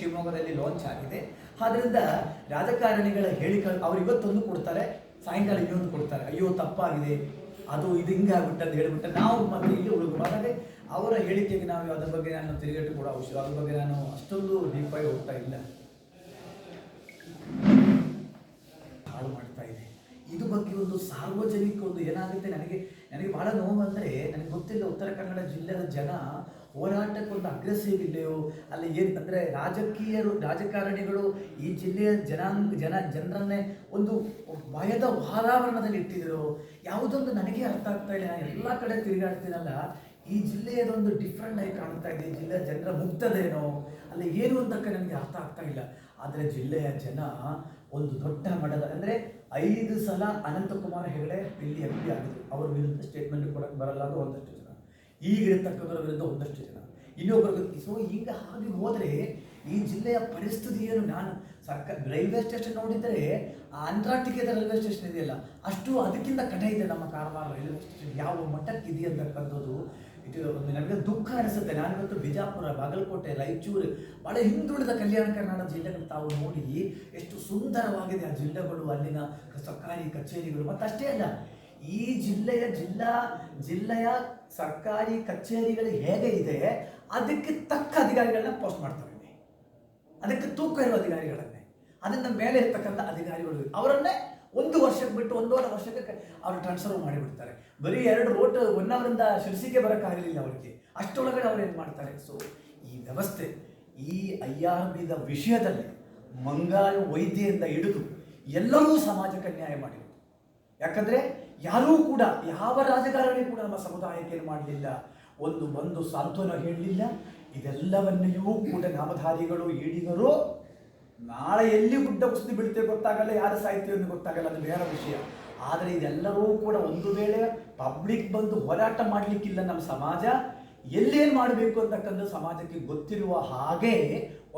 ಶಿವಮೊಗ್ಗದಲ್ಲಿ ಲಾಂಚ್ ಆಗಿದೆ. ಆದ್ರಿಂದ ರಾಜಕಾರಣಿಗಳ ಹೇಳಿಕೆ ಅವ್ರು ಇವತ್ತೊಂದು ಕೊಡ್ತಾರೆ, ಸಾಯಂಕಾಲ ಇನ್ನೊಂದು ಕೊಡ್ತಾರೆ. ಅಯ್ಯೋ, ತಪ್ಪಾಗಿದೆ. ಅದು ಇದು ಹಿಂಗೆ ಆಗ್ಬಿಟ್ಟು ಅಂತ ಹೇಳ್ಬಿಟ್ಟು. ನಾವು ಮತ್ತೆ ಇಲ್ಲಿ ಉಳಿದು ಹಾಗಾಗಿ ಅವರ ಹೇಳಿಕೆಗೆ ನಾವು ಅದರ ಬಗ್ಗೆ ನಾನು ತಿರುಗೇಟು ಕೂಡ ಅವಶ್ಯ ಅದ್ರ ಬಗ್ಗೆ ನಾನು ಅಷ್ಟೊಂದು ಡೀಪಾಗಿ ಹೋಗ್ತಾ ಇಲ್ಲ. ಹಾಳು ಮಾಡ್ತಾ ಇದೆ ಬಗ್ಗೆ ಒಂದು ಸಾರ್ವಜನಿಕ ಒಂದು ಏನಾಗುತ್ತೆ ನನಗೆ ನನಗೆ ಬಹಳ ನೋವು ಅಂದರೆ ನನಗೆ ಗೊತ್ತಿಲ್ಲ ಉತ್ತರ ಕನ್ನಡ ಜಿಲ್ಲೆಯ ಜನ ಹೋರಾಟಕ್ಕೊಂದು ಅಗ್ರೆಸಿವ್ ಇಲ್ಲೆಯೋ ಅಲ್ಲಿ ಏನು ಅಂದರೆ ರಾಜಕೀಯರು, ರಾಜಕಾರಣಿಗಳು ಈ ಜಿಲ್ಲೆಯ ಜನಾಂಗ, ಜನ, ಜನರನ್ನೇ ಒಂದು ಭಯದ ವಾತಾವರಣದಲ್ಲಿ ಇಟ್ಟಿದ್ರು ಯಾವುದೊಂದು ನನಗೆ ಅರ್ಥ ಆಗ್ತಾ ಇಲ್ಲ. ಎಲ್ಲ ಕಡೆ ತಿರುಗಾಡ್ತೀನಲ್ಲ ಈ ಜಿಲ್ಲೆಯದೊಂದು ಡಿಫ್ರೆಂಟ್ ಆಗಿ ಕಾಣ್ತಾ ಇದೆ. ಜಿಲ್ಲೆಯ ಜನರ ಮುಗ್ಧದೇನೋ ಅಲ್ಲ ಏನು ಅಂತಕ್ಕ ನನಗೆ ಅರ್ಥ ಆಗ್ತಾ ಇಲ್ಲ. ಆದರೆ ಜಿಲ್ಲೆಯ ಜನ ಒಂದು ದೊಡ್ಡ ಮಟ್ಟದ ಅಂದರೆ ಐದು ಸಲ ಅನಂತಕುಮಾರ್ ಹೆಗಡೆ ಇಲ್ಲಿ ಎಂ ಪಿ ಆಗಿದ್ರು. ಅವ್ರ ವಿರುದ್ಧ ಸ್ಟೇಟ್ಮೆಂಟ್ ಕೊಡಕ್ಕೆ ಬರಲ್ಲ ಅಂದ್ರೆ ಒಂದಷ್ಟು ಜನ. ಈಗಿರತಕ್ಕಂಥವ್ರ ವಿರುದ್ಧ ಒಂದಷ್ಟು ಜನ. ಇನ್ನೊಬ್ಬರು ಸೊ ಈಗ ಹಾಗೆ ಹೋದರೆ ಈ ಜಿಲ್ಲೆಯ ಪರಿಸ್ಥಿತಿ ಏನು ನಾನು ಸರ್ಕಾರ ರೈಲ್ವೆ ಸ್ಟೇಷನ್ ನೋಡಿದರೆ ಅಂತಾರ್ಟಿಕೆದ ರೈಲ್ವೆ ಸ್ಟೇಷನ್ ಇದೆಯಲ್ಲ, ಅಷ್ಟು ಅದಕ್ಕಿಂತ ಕಡೆ ಇದೆ ನಮ್ಮ ಕಾರವಾರ ರೈಲ್ವೆ ಸ್ಟೇಷನ್ ಯಾವ ಮಟ್ಟಕ್ಕೆ ಇದೆ ಅಂತಕ್ಕಂಥದ್ದು ಇದು ಒಂದು ನನಗೆ ದುಃಖ ಅನಿಸುತ್ತೆ. ನಾನಿವತ್ತು ಬಿಜಾಪುರ, ಬಾಗಲಕೋಟೆ, ರಾಯಚೂರು, ಬಹಳ ಹಿಂದುಳಿದ ಕಲ್ಯಾಣ ಕರ್ನಾಟಕ ಜಿಲ್ಲೆಗಳು ತಾವು ನೋಡಿ ಎಷ್ಟು ಸುಂದರವಾಗಿದೆ ಆ ಜಿಲ್ಲೆಗಳು, ಅಲ್ಲಿನ ಸರ್ಕಾರಿ ಕಚೇರಿಗಳು. ಮತ್ತು ಅಷ್ಟೇ ಅಲ್ಲ, ಈ ಜಿಲ್ಲೆಯ ಜಿಲ್ಲಾ, ಜಿಲ್ಲೆಯ ಸರ್ಕಾರಿ ಕಚೇರಿಗಳು ಹೇಗೆ ಇದೆ, ಅದಕ್ಕೆ ತಕ್ಕ ಅಧಿಕಾರಿಗಳನ್ನ ಪೋಸ್ಟ್ ಮಾಡ್ತಾರೆ. ಅದಕ್ಕೆ ತೂಕ ಇರುವ ಅಧಿಕಾರಿಗಳನ್ನೇ. ಅದನ್ನ ಮೇಲೆ ಇರ್ತಕ್ಕಂಥ ಅಧಿಕಾರಿಗಳು ಅವರನ್ನೇ ಒಂದು ವರ್ಷಕ್ಕೆ ಬಿಟ್ಟು ಒಂದೂವರೆ ವರ್ಷಕ್ಕೆ ಅವರು ಟ್ರಾನ್ಸ್ಫರ್ ಮಾಡಿಬಿಡ್ತಾರೆ. ಬರೀ ಎರಡು ರೋಟ್ ಒನ್ ಅವರಿಂದ ಶಿರ್ಸಿಗೆ ಬರೋಕ್ಕಾಗಲಿಲ್ಲ ಅವರಿಗೆ. ಅಷ್ಟೊಳಗಡೆ ಅವ್ರು ಏನು ಮಾಡ್ತಾರೆ? ಸೊ ಈ ವ್ಯವಸ್ಥೆ, ಈ ಅಯ್ಯಾಬಿದ ವಿಷಯದಲ್ಲಿ ಮಂಗಾಳು ವೈದ್ಯೆಯಿಂದ ಹಿಡಿದು ಎಲ್ಲರೂ ಸಮಾಜಕ್ಕೆ ನ್ಯಾಯ ಮಾಡಿದರು. ಯಾಕಂದರೆ ಯಾರೂ ಕೂಡ, ಯಾವ ರಾಜಕಾರಣಿ ಕೂಡ ನಮ್ಮ ಸಮುದಾಯಕ್ಕೆ ಏನು ಮಾಡಲಿಲ್ಲ? ಒಂದು ಬಂದು ಸಾಂತ್ವನ ಹೇಳಲಿಲ್ಲ. ಇದೆಲ್ಲವನ್ನೆಯೂ ಕೂಡ ನಾಮಧಾರಿಗಳು, ಈಡಿಗರು ನಾಳೆ ಎಲ್ಲಿ ಗುಡ್ಡ ಕುಸಿದು ಬೀಳುತ್ತೆ ಗೊತ್ತಾಗಲ್ಲ ಯಾರು ಸಾಹಿತ್ಯ ಅಂತ ಗೊತ್ತಾಗಲ್ಲ ಅದು ಬೇರೆ ವಿಷಯ. ಆದರೆ ಇದೆಲ್ಲರೂ ಕೂಡ ಒಂದು ವೇಳೆ ಪಬ್ಲಿಕ್ ಬಂದು ಹೋರಾಟ ಮಾಡಲಿಕ್ಕಿಲ್ಲ ನಮ್ಮ ಸಮಾಜ ಎಲ್ಲೇನು ಮಾಡಬೇಕು ಅಂತಕ್ಕಂಥ ಸಮಾಜಕ್ಕೆ ಗೊತ್ತಿರುವ ಹಾಗೆ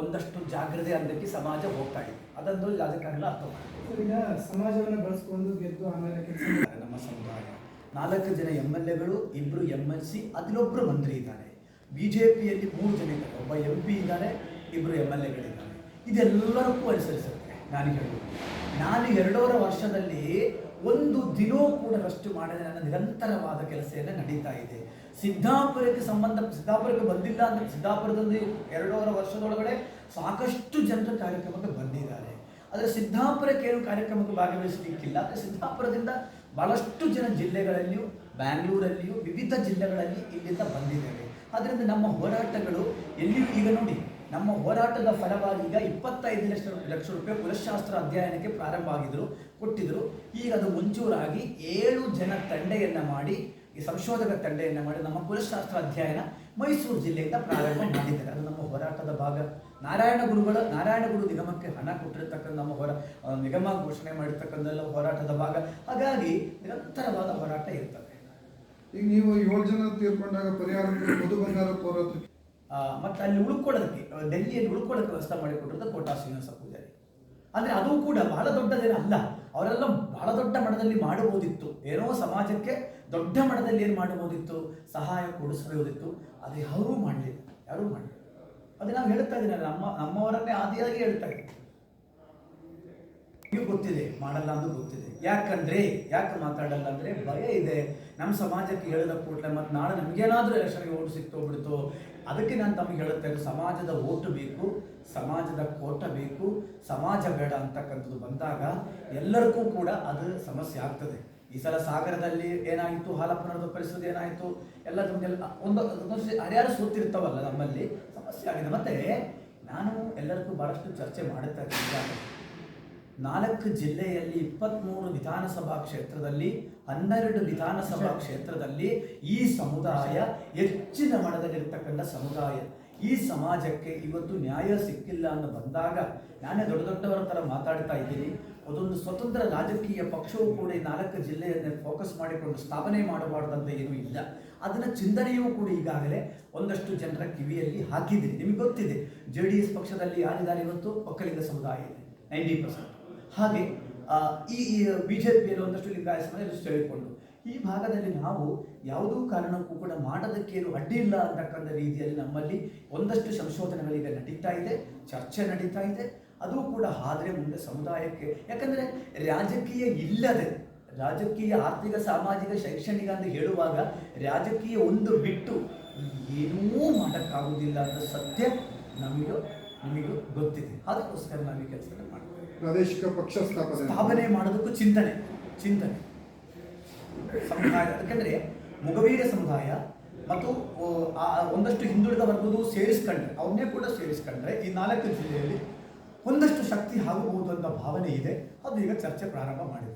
ಒಂದಷ್ಟು ಜಾಗ್ರತೆ ಅಂದಕ್ಕೆ ಸಮಾಜ ಹೋಗ್ತಾ ಇದೆ. ಅದನ್ನು ಅದಕ್ಕಾಗಲ್ಲ ಅರ್ಥ ಮಾಡ್ತಾರೆ ಸಮಾಜವನ್ನು ಬಳಸ್ಕೊಂಡು ಗೆದ್ದು ಆಮೇಲೆ ಕೆಲಸ ನಮ್ಮ ಸಮುದಾಯ. ನಾಲ್ಕು ಜನ ಎಂ ಎಲ್ ಎಗಳು ಇಬ್ಬರು ಎಂ ಎಲ್ ಸಿ ಅದಿನೊಬ್ಬರು ಮಂತ್ರಿ ಇದ್ದಾರೆ. ಬಿ ಜೆ ಪಿಯಲ್ಲಿ ಮೂರು ಜನ ಇದ್ದಾರೆ. ಒಬ್ಬ ಎಂ ಪಿ ಇದ್ದಾರೆ ಇಬ್ಬರು ಎಂ ಎಲ್ ಎಗಳಿದ್ದಾರೆ. ಇದೆಲ್ಲರಿಗೂ ಅನುಸರಿಸುತ್ತೆ. ನಾನು ಹೇಳುವುದು. ನಾನು ಎರಡೂವರೆ ವರ್ಷದಲ್ಲಿ ಒಂದು ದಿನವೂ ಕೂಡ ರಷ್ಟು ಮಾಡಿದ ನನ್ನ ನಿರಂತರವಾದ ಕೆಲಸ ಎಲ್ಲ ನಡೀತಾ ಇದೆ. ಸಿದ್ದಾಪುರಕ್ಕೆ ಸಂಬಂಧ ಸಿದ್ದಾಪುರಕ್ಕೆ ಬಂದಿಲ್ಲ ಅಂದ್ರೆ ಸಿದ್ದಾಪುರದಲ್ಲಿ ಎರಡೂವರೆ ವರ್ಷದೊಳಗಡೆ ಸಾಕಷ್ಟು ಜನರ ಕಾರ್ಯಕ್ರಮಕ್ಕೆ ಬಂದಿದ್ದಾರೆ. ಆದರೆ ಸಿದ್ದಾಪುರಕ್ಕೆ ಏನು ಕಾರ್ಯಕ್ರಮಕ್ಕೆ ಭಾಗವಹಿಸಲಿಕ್ಕಿಲ್ಲ. ಆದರೆ ಸಿದ್ದಾಪುರದಿಂದ ಬಹಳಷ್ಟು ಜನ ಜಿಲ್ಲೆಗಳಲ್ಲಿಯೂ, ಬ್ಯಾಂಗ್ಳೂರಲ್ಲಿಯೂ, ವಿವಿಧ ಜಿಲ್ಲೆಗಳಲ್ಲಿ ಇಲ್ಲಿಂದ ಬಂದಿದ್ದಾರೆ ಅದರಿಂದ ನಮ್ಮ ಹೋರಾಟಗಳು ಎಲ್ಲಿಯೂ ಈಗ ನೋಡಿ ನಮ್ಮ ಹೋರಾಟದ ಫಲವಾಗಿ ಈಗ ಇಪ್ಪತ್ತೈದು ಲಕ್ಷ ಲಕ್ಷ ರೂಪಾಯಿ ಪುರಶಾಸ್ತ್ರ ಅಧ್ಯಯನಕ್ಕೆ ಪ್ರಾರಂಭ ಆಗಿದ್ರು ಕೊಟ್ಟಿದ್ರು. ಈಗ ಅದು ಮುಂಚೂರಾಗಿ ಏಳು ಜನ ತಂಡೆಯನ್ನು ಮಾಡಿ ಈ ಸಂಶೋಧಕ ತಂಡೆಯನ್ನು ಮಾಡಿ ನಮ್ಮ ಪುರಶಾಸ್ತ್ರ ಅಧ್ಯಯನ ಮೈಸೂರು ಜಿಲ್ಲೆಯಿಂದ ಪ್ರಾರಂಭ ಮಾಡಿದ್ದಾರೆ. ಅದು ನಮ್ಮ ಹೋರಾಟದ ಭಾಗ. ನಾರಾಯಣ ಗುರುಗಳ ನಾರಾಯಣ ಗುರು ನಿಗಮಕ್ಕೆ ಹಣ ಕೊಟ್ಟಿರ್ತಕ್ಕಂಥ ನಮ್ಮ ಹೋರಾ ನಿಗಮ ಘೋಷಣೆ ಮಾಡಿರ್ತಕ್ಕಂಥ ಹೋರಾಟದ ಭಾಗ. ಹಾಗಾಗಿ ನಿರಂತರವಾದ ಹೋರಾಟ ಇರ್ತದೆ. ಈಗ ನೀವು ಏಳು ಜನ ತೀರ್ಕೊಂಡಾಗ ಪರಿಹಾರ ಮಧು ಬಂಗಾರ ಆ, ಮತ್ತೆ ಅಲ್ಲಿ ಉಳ್ಕೊಳ್ಳೋದಕ್ಕೆ ಡೆಲ್ಲಿಯಲ್ಲಿ ಉಳ್ಕೊಳ್ಳೋಕೆ ವ್ಯವಸ್ಥೆ ಮಾಡಿಕೊಟ್ಟಿರೋದು ಕೋಟಾ ಶ್ರೀನಿವಾಸ ಪೂಜಾರಿ. ಅಂದರೆ ಅದು ಕೂಡ ಬಹಳ ದೊಡ್ಡದೇನ ಅಲ್ಲ, ಅವರೆಲ್ಲ ಬಹಳ ದೊಡ್ಡ ಮಟ್ಟದಲ್ಲಿ ಮಾಡಬಹುದಿತ್ತು. ಏನೋ ಸಮಾಜಕ್ಕೆ ದೊಡ್ಡ ಮಟ್ಟದಲ್ಲಿ ಏನು ಮಾಡಬಹುದಿತ್ತು? ಸಹಾಯ ಕೊಡಿಸಬಹುದಿತ್ತು. ಅದು ಯಾರೂ ಮಾಡಲಿಲ್ಲ. ಯಾರೂ ಮಾಡಲಿಲ್ಲ. ಅದು ನಾವು ಹೇಳ್ತಾ ಇದ್ದೀನಿ ನಮ್ಮ, ನಮ್ಮವರನ್ನೇ ಆದಿಯಾಗಿ ಹೇಳ್ತಾ ಇದ್ದೀನಿ ನೀವು ಗೊತ್ತಿದೆ, ಮಾಡಲ್ಲ ಅಂತ ಗೊತ್ತಿದೆ. ಯಾಕಂದ್ರೆ, ಯಾಕೆ ಮಾತಾಡಲ್ಲ ಅಂದ್ರೆ ಭಯ ಇದೆ. ನಮ್ಮ ಸಮಾಜಕ್ಕೆ ಹೇಳಿದ ಕೂಡಲೇ ಮತ್ತೆ ನಾಳೆ ನಮ್ಗೇನಾದ್ರೂ ಎಲೆಕ್ಷನ್ಗೆ ಓಟು ಸಿಕ್ತೋ ಬಿಡ್ತೋ ಅದಕ್ಕೆ ನಾನು ತಮಗೆ ಹೇಳುತ್ತೇನೆ ಸಮಾಜದ ಓಟು ಬೇಕು, ಸಮಾಜದ ಕೋಟ ಬೇಕು, ಸಮಾಜ ಬೇಡ ಅಂತಕ್ಕಂಥದ್ದು ಬಂದಾಗ ಎಲ್ಲರಿಗೂ ಕೂಡ ಅದು ಸಮಸ್ಯೆ ಆಗ್ತದೆ. ಈ ಸಲ ಸಾಗರದಲ್ಲಿ ಏನಾಯಿತು ಹಾಲಪ್ಪನದ ಪರಿಸ್ಥಿತಿ ಏನಾಯಿತು ಎಲ್ಲ ನಮಗೆಲ್ಲ ಒಂದು ಹರಿಯಾರು ಸೋತಿರ್ತಾವಲ್ಲ ನಮ್ಮಲ್ಲಿ, ಸಮಸ್ಯೆ ಆಗಿದೆ. ಮತ್ತೆ ನಾನು ಎಲ್ಲರಿಗೂ ಬಹಳಷ್ಟು ಚರ್ಚೆ ಮಾಡುತ್ತಾ. ನಾಲ್ಕು ಜಿಲ್ಲೆಯಲ್ಲಿ ಇಪ್ಪತ್ತ್ಮೂರು ವಿಧಾನಸಭಾ ಕ್ಷೇತ್ರದಲ್ಲಿ, ಹನ್ನೆರಡು ವಿಧಾನಸಭಾ ಕ್ಷೇತ್ರದಲ್ಲಿ ಈ ಸಮುದಾಯ ಹೆಚ್ಚಿನ ಮಟ್ಟದಲ್ಲಿರ್ತಕ್ಕಂಥ ಸಮುದಾಯ. ಈ ಸಮಾಜಕ್ಕೆ ಇವತ್ತು ನ್ಯಾಯ ಸಿಕ್ಕಿಲ್ಲ ಅಂತ ಬಂದಾಗ ನಾನೇ ದೊಡ್ಡ ದೊಡ್ಡವರ ಥರ ಮಾತಾಡ್ತಾ ಇದ್ದೀನಿ. ಅದೊಂದು ಸ್ವತಂತ್ರ ರಾಜಕೀಯ ಪಕ್ಷವು ಕೂಡ ಈ ನಾಲ್ಕು ಜಿಲ್ಲೆಯನ್ನೇ ಫೋಕಸ್ ಮಾಡಿಕೊಂಡು ಸ್ಥಾಪನೆ ಮಾಡಬಾರ್ದಂತ ಏನೂ ಇಲ್ಲ. ಅದನ್ನ ಚಿಂತನೆಯೂ ಕೂಡ ಈಗಾಗಲೇ ಒಂದಷ್ಟು ಜನರ ಕಿವಿಯಲ್ಲಿ ಹಾಕಿದೆ. ನಿಮಗೆ ಗೊತ್ತಿದೆ, ಜೆ ಪಕ್ಷದಲ್ಲಿ ಯಾರಿದ್ದಾರೆ ಇವತ್ತು? ಒಕ್ಕಲಿಗ ಸಮುದಾಯ ಇದೆ. Ninety percent. ಹಾಗೆ ಈ ಬಿ ಜೆ ಪಿಯಲ್ಲಿ ಒಂದಷ್ಟು ಲಿಂಗಾಯತ ಹೇಳಿಕೊಂಡು. ಈ ಭಾಗದಲ್ಲಿ ನಾವು ಯಾವುದೂ ಕಾರಣಕ್ಕೂ ಕೂಡ ಮಾಡೋದಕ್ಕೇನು ಅಡ್ಡಿ ಇಲ್ಲ ಅಂತಕ್ಕಂಥ ರೀತಿಯಲ್ಲಿ ನಮ್ಮಲ್ಲಿ ಒಂದಷ್ಟು ಸಂಶೋಧನೆಗಳೀಗ ನಡೀತಾ ಇದೆ, ಚರ್ಚೆ ನಡೀತಾ ಇದೆ. ಅದು ಕೂಡ ಆದರೆ ಮುಂದೆ ಸಮುದಾಯಕ್ಕೆ, ಯಾಕಂದರೆ ರಾಜಕೀಯ ಇಲ್ಲದೆ, ರಾಜಕೀಯ ಆರ್ಥಿಕ, ಸಾಮಾಜಿಕ, ಶೈಕ್ಷಣಿಕ ಅಂತ ಹೇಳುವಾಗ ರಾಜಕೀಯ ಒಂದು ಬಿಟ್ಟು ಏನೂ ಮಾಡೋಕ್ಕಾಗುವುದಿಲ್ಲ ಅಂತ ಸತ್ಯ ನಮಗೂ, ನಿಮಗೂ ಗೊತ್ತಿದೆ. ಅದಕ್ಕೋಸ್ಕರ ನಾವು ಈ ಕೆಲಸವನ್ನು ಮಾಡ್ತೀವಿ. ಪ್ರಾದೇಶಿಕ ಪಕ್ಷ ಸ್ಥಾಪನೆ. ಸ್ಥಾಪನೆ ಮಾಡೋದಕ್ಕೂ ಚಿಂತನೆ ಚಿಂತನೆ. ಸಮುದಾಯ, ಯಾಕಂದ್ರೆ ಮುಗವೀರ ಸಮುದಾಯ ಮತ್ತು ಒಂದಷ್ಟು ಹಿಂದುಳಿದ ವರ್ಗದೂ ಸೇರಿಸ್ಕೊಂಡ್ರೆ, ಅವನ್ನೇ ಕೂಡ ಸೇರಿಸ್ಕೊಂಡ್ರೆ ಈ ನಾಲ್ಕು ಜಿಲ್ಲೆಯಲ್ಲಿ ಒಂದಷ್ಟು ಶಕ್ತಿ ಆಗಬಹುದು ಅಂತ ಭಾವನೆ ಇದೆ. ಅದು ಈಗ ಚರ್ಚೆ ಪ್ರಾರಂಭ ಮಾಡಿದೆ.